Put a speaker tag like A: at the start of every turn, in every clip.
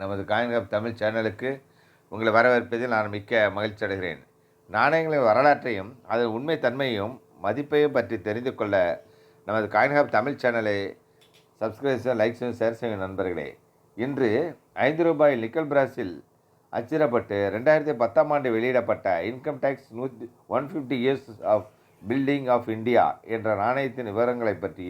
A: நமது coin hub Tamil சேனலுக்கு உங்களை வரவேற்பதில் நான் மிக்க மகிழ்ச்சி அடைகிறேன். நாணயங்களின் வரலாற்றையும் அதன் உண்மை தன்மையும் மதிப்பையும் பற்றி தெரிந்து கொள்ள நமது காயின் தமிழ் சேனலை சப்ஸ்கிரைப் செய்ய லைக் செய்யும் ஷேர் செய்யும் நண்பர்களே இன்று ஐந்து ரூபாய் நிக்கல் பிராஸில் அச்சிடப்பட்டு ரெண்டாயிரத்தி பத்தாம் ஆண்டு வெளியிடப்பட்ட இன்கம் டேக்ஸ் நூற்றி one fifty years of building of India என்ற நாணயத்தின் விவரங்களை பற்றி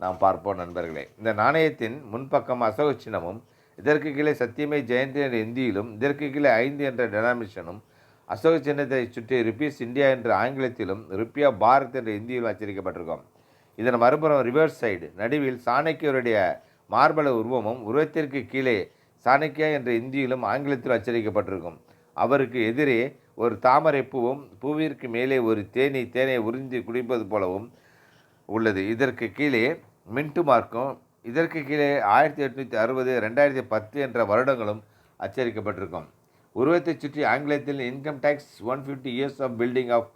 A: நாம் பார்ப்போம் நண்பர்களே. இந்த நாணயத்தின் முன்பக்கம் அசோக சின்னமும் இதற்கு கீழே சத்தியமே ஜெயந்தி என்ற இந்தியிலும் இதற்கு கீழே ஐந்து என்ற டெனாமிஷனும் அசோக சின்னத்தை சுற்றி ரிப்பீஸ் இந்தியா என்ற ஆங்கிலத்திலும் ருப்பியா பாரத் என்ற இந்தியிலும் அச்சரிக்கப்பட்டிருக்கும் இதன் மறுபுறம் ரிவர்ஸ் சைடு நடுவில் சாணக்கியருடைய மார்பல உருவமும் உருவத்திற்கு கீழே சாணக்கியா என்ற இந்தியிலும் ஆங்கிலத்திலும் அச்சரிக்கப்பட்டிருக்கும் அவருக்கு எதிரே ஒரு தாமரை பூவும் பூவிற்கு மேலே ஒரு தேனி தேனை உறிஞ்சி குடிப்பது போலவும் உள்ளது. இதற்கு கீழே மின்ட்டு மார்க்கும் இதற்கு கீழே ஆயிரத்தி எட்நூற்றி அறுபது ரெண்டாயிரத்தி பத்து என்ற வருடங்களும் அச்சரிக்கப்பட்டிருக்கும் உருவத்தைச் சுற்றி ஆங்கிலத்தில் income tax one fifty years of building of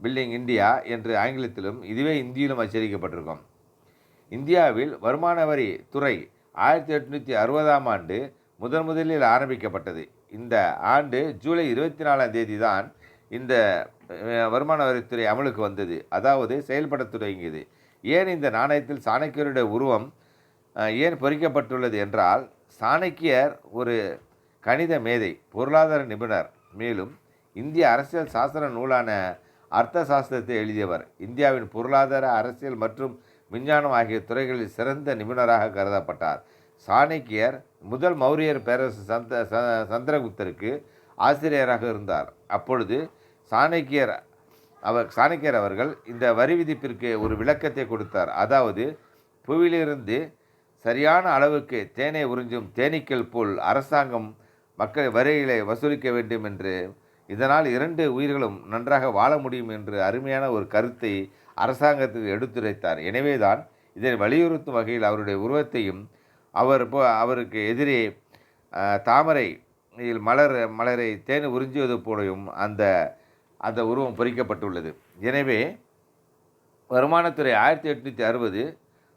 A: building India என்று ஆங்கிலத்திலும் இதுவே இந்தியிலும் அச்சரிக்கப்பட்டிருக்கும் இந்தியாவில் வருமான வரி துறை ஆயிரத்தி எட்நூற்றி அறுபதாம் ஆண்டு முதன் முதலில் ஆரம்பிக்கப்பட்டது. இந்த ஆண்டு ஜூலை இருபத்தி நாலாம் தேதி தான் இந்த வருமான வரித்துறை அமலுக்கு வந்தது. அதாவது செயல்படத் தொடங்கியது ஏன் இந்த நாணயத்தில் சாணக்கியருடைய உருவம் ஏன் பொறிக்கப்பட்டுள்ளது என்றால் சாணக்கியர் ஒரு கணித மேதை பொருளாதார நிபுணர். மேலும் இந்திய அரசியல் சாஸ்திர நூலான அர்த்த சாஸ்திரத்தை எழுதியவர். இந்தியாவின் பொருளாதார அரசியல் மற்றும் விஞ்ஞானம் ஆகிய துறைகளில் சிறந்த நிபுணராக கருதப்பட்டார். சாணக்கியர் முதல் மௌரியர் பேரரசு சந்த ச- சந்திரகுப்தருக்கு ஆசிரியராக இருந்தார். அப்பொழுது சாணக்கியர் அவர் சாணக்கியர் அவர்கள் இந்த வரி விதிப்பிற்கு ஒரு விளக்கத்தை கொடுத்தார். அதாவது புவியிலிருந்து சரியான அளவுக்கு தேனை உறிஞ்சும் தேனீக்கள் போல் அரசாங்கம் மக்கள் வரிகளை வசூலிக்க வேண்டும் என்று இதனால் இரண்டு உயிர்களும் நன்றாக வாழ முடியும் என்று அருமையான ஒரு கருத்தை அரசாங்கத்துக்கு எடுத்துரைத்தார். எனவேதான் இதை வலியுறுத்தும் வகையில் அவருடைய உருவத்தையும் அவர் அவருக்கு எதிரே தாமரை இதில் மலர் மலரை தேன் உறிஞ்சுவது போலவும் அந்த அந்த உருவம் பொறிக்கப்பட்டுள்ளது. எனவே வருமானத்துறை ஆயிரத்தி எட்நூற்றி அறுபது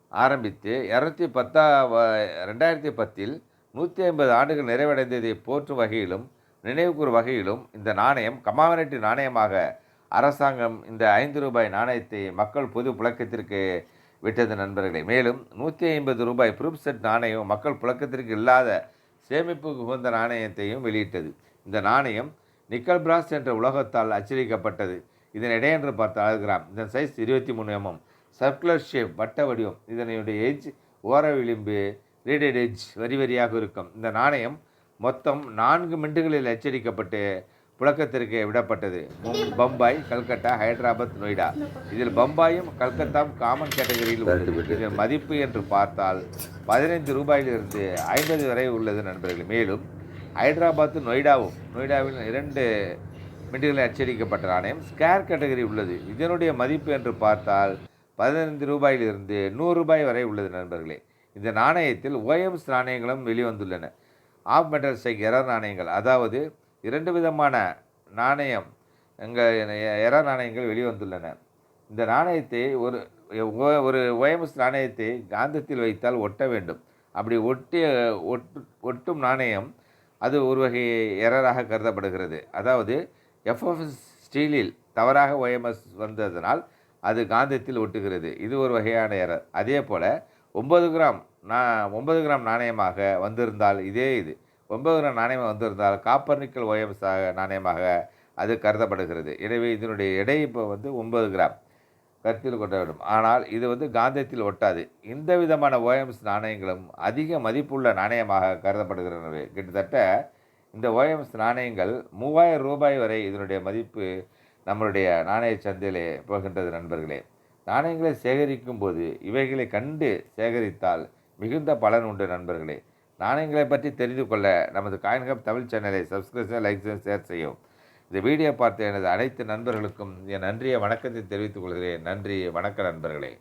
A: ஆரம்பித்து இரநூத்தி பத்தா வ- ரெண்டாயிரத்தி பத்தில் நூற்றி ஐம்பது ஆண்டுகள் நிறைவடைந்ததை போற்றும் வகையிலும் நினைவுகூர் வகையிலும் இந்த நாணயம் கமாவனட்டி நாணயமாக அரசாங்கம் இந்த ஐந்து ரூபாய் நாணயத்தை மக்கள் பொது புழக்கத்திற்கு விட்டது நண்பர்களே. மேலும் நூற்றி ஐம்பது ரூபாய் ப்ரூப் செட் நாணயம் மக்கள் புழக்கத்திற்கு இல்லாத சேமிப்புக்கு உகந்த நாணயத்தையும் வெளியிட்டது. இந்த நாணயம் நிக்கல் பிராஸ் என்ற உலகத்தால் அச்சடிக்கப்பட்டது. இதன் எடை என்று பார்த்தால் கிராம். இதன் சைஸ் இருபத்தி மூணு எம்எம் சர்க்குலர் ஷேப் வட்ட வடிவம். இதனுடைய எஜ் ஓர விளிம்பு ரீடட் எஜ் வரி வரியாக இருக்கும். இந்த நாணயம் மொத்தம் நான்கு மிண்டுகளில் அச்சடிக்கப்பட்டு புழக்கத்திற்கு விடப்பட்டது. பம்பாய் கல்கட்டா ஹைதராபாத் நொய்டா. இதில் பம்பாயும் கல்கத்தாவும் காமன் கேட்டகரியில் உள்ளது. இதன் மதிப்பு என்று பார்த்தால் பதினைந்து ரூபாயிலிருந்து ஐம்பது வரை உள்ளது நண்பர்களே. மேலும் ஹைதராபாத் நொய்டாவும் நொய்டாவில் இரண்டு மிண்டுகளில் அச்சடிக்கப்பட்ட நாணயம். ஸ்கேர் கேட்டகரி உள்ளது. இதனுடைய மதிப்பு என்று பார்த்தால் பதினைந்து ரூபாயிலிருந்து நூறு ரூபாய் வரை உள்ளது நண்பர்களே. இந்த நாணயத்தில் ஓஎம்ஸ் நாணயங்களும் வெளிவந்துள்ளன. ஆஃப் மெட்டல் ஸ்டைக் எரர் நாணயங்கள் அதாவது இரண்டு விதமான நாணயம் எங்கள் எரர் நாணயங்கள் வெளிவந்துள்ளன. இந்த நாணயத்தை ஒரு ஒரு ஓஎம்எஸ் நாணயத்தை காந்தத்தில் வைத்தால் ஒட்ட வேண்டும். அப்படி ஒட்டி ஒட்டு ஒட்டும் நாணயம் அது ஒரு வகை எரராக கருதப்படுகிறது. அதாவது எஃப்எஃப்எஸ் ஸ்டீலில் தவறாக ஓஎம்எஸ் வந்ததனால் அது காந்தத்தில் ஒட்டுகிறது. இது ஒரு வகையான எரர். அதே போல் ஒன்பது கிராம் நா ஒன்பது கிராம் நாணயமாக வந்திருந்தால் இதே இது. ஒன்பது கிராம் நாணயமாக வந்திருந்தால் காப்பர் நிக்கல் ஓஎம்எஸ் நாணயமாக அது கருதப்படுகிறது. எனவே இதனுடைய எடை இப்போ வந்து ஒன்பது கிராம். கருத்தில் கொண்ட வேண்டும். ஆனால் இது வந்து காந்தத்தில் ஒட்டாது. இந்த விதமான ஓஎம்எஸ் நாணயங்களும் அதிக மதிப்புள்ள நாணயமாக கருதப்படுகின்றன கிட்டத்தட்ட இந்த ஓஎம்எஸ் நாணயங்கள் மூவாயிரம் ரூபாய் வரை இதனுடைய மதிப்பு நம்மளுடைய நாணய சந்தையிலே போகின்றது நண்பர்களே. நாணயங்களை சேகரிக்கும் போது இவைகளை கண்டு சேகரித்தால் மிகுந்த பலன் உண்டு நண்பர்களே. நாணயங்களை பற்றி தெரிந்து கொள்ள நமது காயின்கப் தமிழ் சேனலை சப்ஸ்கிரைப் செய்ய லைக் செய்ய ஷேர் செய்யும் இந்த வீடியோ பார்த்த எனது அனைத்து நண்பர்களுக்கும் என் நன்றிய வணக்கத்தை தெரிவித்துக் கொள்கிறேன். நன்றி வணக்க நண்பர்களே.